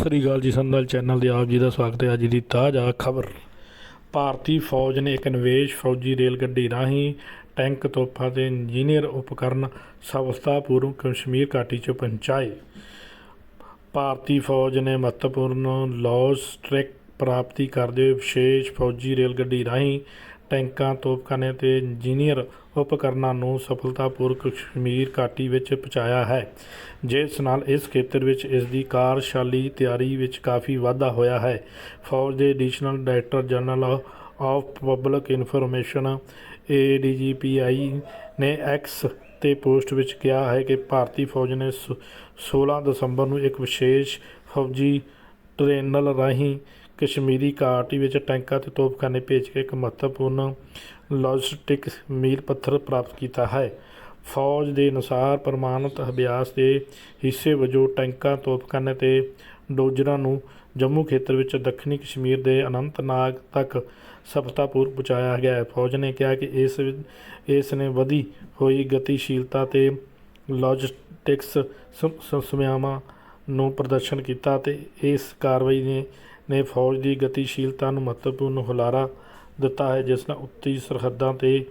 ਸਤਿ ਸ੍ਰੀ ਅਕਾਲ ਜੀ ਸੰਦਲ ਚੈਨਲ ਦੇ ਆਪ ਜੀ ਦਾ ਸਵਾਗਤ ਹੈ। ਅੱਜ ਦੀ ਤਾਜ਼ਾ ਖਬਰ। ਭਾਰਤੀ ਫੌਜ ਨੇ ਇੱਕ ਨਿਵੇਸ਼ ਫੌਜੀ ਰੇਲ ਗੱਡੀ ਰਾਹੀਂ ਟੈਂਕ ਤੋਪਾਂ ਤੇ ਇੰਜੀਨੀਅਰ ਉਪਕਰਨ ਸਫਲਤਾਪੂਰਵਕ ਕਸ਼ਮੀਰ ਘਾਟੀ 'ਚ ਪਹੁੰਚਾਏ। ਭਾਰਤੀ ਫੌਜ ਨੇ ਮਹੱਤਵਪੂਰਨ ਲੌਸ ਟ੍ਰੈਕ ਪ੍ਰਾਪਤੀ ਕਰਦੇ ਹੋਏ ਵਿਸ਼ੇਸ਼ ਫੌਜੀ ਰੇਲ ਗੱਡੀ ਰਾਹੀਂ ਟੈਂਕਾਂ, ਤੋਪਖਾਨੇ ਅਤੇ ਇੰਜੀਨੀਅਰ ਉਪਕਰਨਾਂ ਨੂੰ ਸਫਲਤਾਪੂਰਵਕ ਕਸ਼ਮੀਰ ਘਾਟੀ ਵਿੱਚ ਪਹੁੰਚਾਇਆ ਹੈ। ਜਿਸ ਨਾਲ ਇਸ ਖੇਤਰ ਵਿੱਚ ਇਸ ਦੀ ਕਾਰਜਸ਼ਾਲੀ ਤਿਆਰੀ ਵਿੱਚ ਕਾਫੀ ਵਾਧਾ ਹੋਇਆ ਹੈ। ਫੌਜ ਦੇ additional director general of public information ADGPI ਨੇ ਐਕਸ ਤੇ ਪੋਸਟ ਵਿੱਚ ਕਿਹਾ ਹੈ ਕਿ ਭਾਰਤੀ ਫੌਜ ਨੇ ਸ- 16 ਦਸੰਬਰ ਨੂੰ ਇੱਕ ਵਿਸ਼ੇਸ਼ ਫੌਜੀ ਟ੍ਰੇਨਲ ਰਾਹੀਂ ਕਸ਼ਮੀਰੀ ਘਾਟੀ ਵਿੱਚ ਟੈਂਕਾਂ ਤੇ ਤੋਪਖਾਨੇ ਭੇਜ ਕੇ ਇੱਕ ਮਹੱਤਵਪੂਰਨ ਲੌਜਿਸਟਿਕ ਮੀਲ ਪੱਥਰ ਪ੍ਰਾਪਤ ਕੀਤਾ ਹੈ। ਫੌਜ ਦੇ ਅਨੁਸਾਰ ਪ੍ਰਮਾਣਿਤ ਅਭਿਆਸ ਦੇ ਹਿੱਸੇ ਵਜੋਂ ਟੈਂਕਾਂ, ਤੋਪਖਾਨੇ ਤੇ ਡੋਜ਼ਰਾਂ ਨੂੰ ਜੰਮੂ ਖੇਤਰ ਵਿੱਚ ਦੱਖਣੀ ਕਸ਼ਮੀਰ ਦੇ ਅਨੰਤਨਾਗ ਤੱਕ ਸਫਲਤਾਪੂਰਵਕ ਪਹੁੰਚਾਇਆ ਗਿਆ ਹੈ। ਫੌਜ ਨੇ ਕਿਹਾ ਕਿ ਇਸ ਇਸ ਨੇ ਵਧੀ ਹੋਈ ਗਤੀਸ਼ੀਲਤਾ ਤੇ ਲੌਜਿਸਟਿਕਸ ਸਮਿਆਵਾਂ ਨੂੰ ਪ੍ਰਦਰਸ਼ਨ ਕੀਤਾ ਤੇ ਇਸ ਕਾਰਵਾਈ ਨੇ ਨੇ ਫੌਜ ਦੀ ਗਤੀਸ਼ੀਲਤਾ ਨੂੰ ਮਹੱਤਵਪੂਰਨ ਹੁਲਾਰਾ ਦਿੱਤਾ ਹੈ, ਜਿਸ ਨਾਲ ਉੱਤੀ ਸਰਹੱਦਾਂ ਤੇ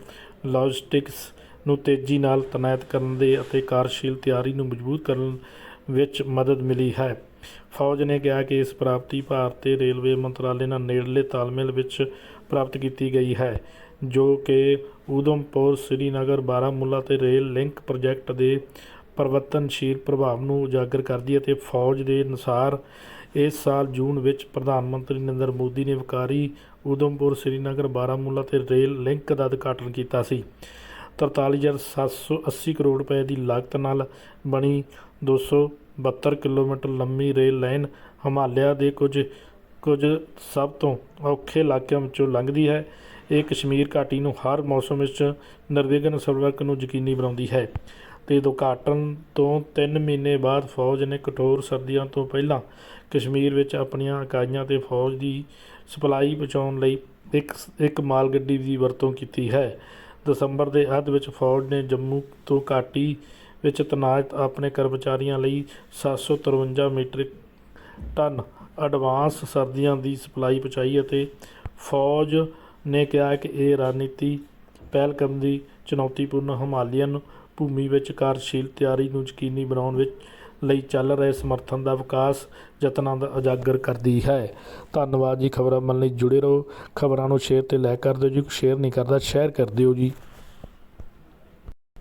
ਲੌਜਿਸਟਿਕਸ ਨੂੰ ਤੇਜ਼ੀ ਨਾਲ ਤੈਨਾਤ ਕਰਨ ਦੇ ਅਤੇ ਕਾਰਜਸ਼ੀਲ ਤਿਆਰੀ ਨੂੰ ਮਜ਼ਬੂਤ ਕਰਨ ਵਿੱਚ ਮਦਦ ਮਿਲੀ ਹੈ। ਫੌਜ ਨੇ ਕਿਹਾ ਕਿ ਇਸ ਪ੍ਰਾਪਤੀ ਭਾਰਤੀ ਰੇਲਵੇ ਮੰਤਰਾਲੇ ਨਾਲ ਨੇੜਲੇ ਤਾਲਮੇਲ ਵਿੱਚ ਪ੍ਰਾਪਤ ਕੀਤੀ ਗਈ ਹੈ, ਜੋ ਕਿ ਊਧਮਪੁਰ, ਸ੍ਰੀਨਗਰ, ਬਾਰਾਮੂਲਾ ਤੇ ਰੇਲ ਲਿੰਕ ਪ੍ਰੋਜੈਕਟ ਦੇ ਪਰਿਵਰਤਨਸ਼ੀਲ ਪ੍ਰਭਾਵ ਨੂੰ ਉਜਾਗਰ ਕਰਦੀ ਹੈ ਤੇ ਫੌਜ ਦੇ ਅਨੁਸਾਰ ਇਸ ਸਾਲ ਜੂਨ ਵਿੱਚ ਪ੍ਰਧਾਨ ਮੰਤਰੀ ਨਰਿੰਦਰ ਮੋਦੀ ਨੇ ਵਿਕਾਰੀ ਊਧਮਪੁਰ ਸ੍ਰੀਨਗਰ ਬਾਰਾਮੂਲਾ ਤੇ ਰੇਲ ਲਿੰਕ ਦਾ ਉਦਘਾਟਨ ਕੀਤਾ ਸੀ। 43780 ਕਰੋੜ ਰੁਪਏ ਦੀ ਲਾਗਤ ਨਾਲ ਬਣੀ 272 ਕਿਲੋਮੀਟਰ ਲੰਮੀ ਰੇਲ ਲਾਈਨ ਹਿਮਾਲਿਆ ਦੇ ਕੁਝ ਕੁਝ ਸਭ ਤੋਂ ਔਖੇ ਇਲਾਕਿਆਂ ਵਿੱਚੋਂ ਲੰਘਦੀ ਹੈ। ਇਹ ਕਸ਼ਮੀਰ ਘਾਟੀ ਨੂੰ ਹਰ ਮੌਸਮ ਵਿੱਚ ਨਿਰਵਿਘਨ ਸੰਪਰਕ ਨੂੰ ਯਕੀਨੀ ਬਣਾਉਂਦੀ ਹੈ। ਤੇ ਉਦਘਾਟਨ ਤੋਂ ਤਿੰਨ ਮਹੀਨੇ ਬਾਅਦ ਫੌਜ ਨੇ ਕਠੋਰ ਸਰਦੀਆਂ ਤੋਂ ਪਹਿਲਾਂ ਕਸ਼ਮੀਰ ਵਿੱਚ ਆਪਣੀਆਂ ਇਕਾਈਆਂ ਤੇ ਫੌਜ ਦੀ ਸਪਲਾਈ ਪਹੁੰਚਾਉਣ ਲਈ ਇੱਕ ਇੱਕ ਮਾਲ ਗੱਡੀ ਦੀ ਵਰਤੋਂ ਕੀਤੀ ਹੈ। ਦਸੰਬਰ ਦੇ ਅੱਧ ਵਿੱਚ ਫੌਜ ਨੇ ਜੰਮੂ ਤੋਂ ਘਾਟੀ ਵਿੱਚ ਤੈਨਾਤ ਆਪਣੇ ਕਰਮਚਾਰੀਆਂ ਲਈ 753 ਮੀਟ੍ਰਿਕ ਟਨ ਐਡਵਾਂਸ ਸਰਦੀਆਂ ਦੀ ਸਪਲਾਈ ਪਹੁੰਚਾਈ ਅਤੇ ਫੌਜ ਨੇ ਕਿਹਾ ਕਿ ਇਹ ਰਣਨੀਤੀ ਪਹਿਲਕਦਮੀ ਚੁਣੌਤੀਪੂਰਨ ਹਿਮਾਲੀਅਨ ਭੂਮੀ ਵਿੱਚ ਕਾਰਜਸ਼ੀਲ ਤਿਆਰੀ ਨੂੰ ਯਕੀਨੀ ਬਣਾਉਣ ਵਿੱਚ ਲਈ ਚੱਲ ਰਹੇ ਸਮਰਥਨ ਦਾ ਵਿਕਾਸ ਯਤਨਾਂ ਦਾ ਉਜਾਗਰ ਕਰਦੀ ਹੈ। ਧੰਨਵਾਦ ਜੀ, ਖਬਰਾਂ ਮੰਨ ਲਈ ਜੁੜੇ ਰਹੋ। ਖਬਰਾਂ ਨੂੰ ਸ਼ੇਅਰ ਤੇ ਲਾਈਕ ਕਰ ਦਿਓ ਜੀ, ਸ਼ੇਅਰ ਨਹੀਂ ਕਰਦਾ, ਸ਼ੇਅਰ ਕਰ ਦਿਓ ਜੀ।